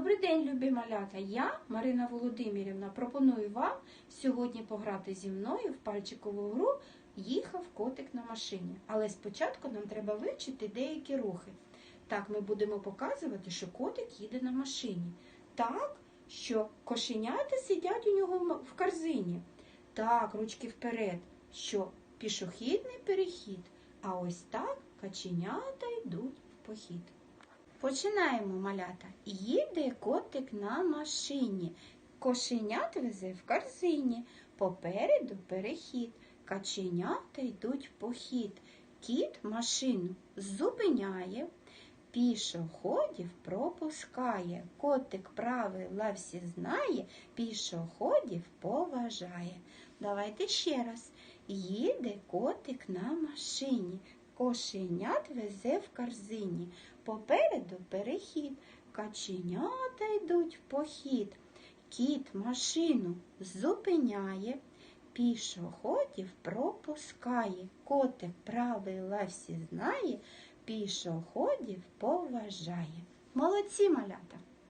мої любі малята! Я, Марина Володимирівна, пропоную вам сьогодні пограти зі мною в пальчикову гру Їхав котик на машині. Але спочатку нам треба вивчити деякі рухи. Так, ми будемо показувати, що котик їде на машині. Так, що кошенята сидять у нього в корзині. Так, ручки вперед, що пішохідний перехід. А ось так каченята йдуть в похід. Починаємо малята. Їде котик на машині. Кошенят везе в корзині. Попереду перехід. Каченята йдуть в похід. Кіт машину зупиняє. Пішоходів пропускає. Котик правила всі знає, пішоходів поважає. Давайте ще раз. Їде котик на машині. Кошенят везе в корзині. Попереду перехід, каченята йдуть в похід. Кіт машину зупиняє, пішоходів пропускає. Котик правила всі знає, пішоходів поважає. Молодці малята!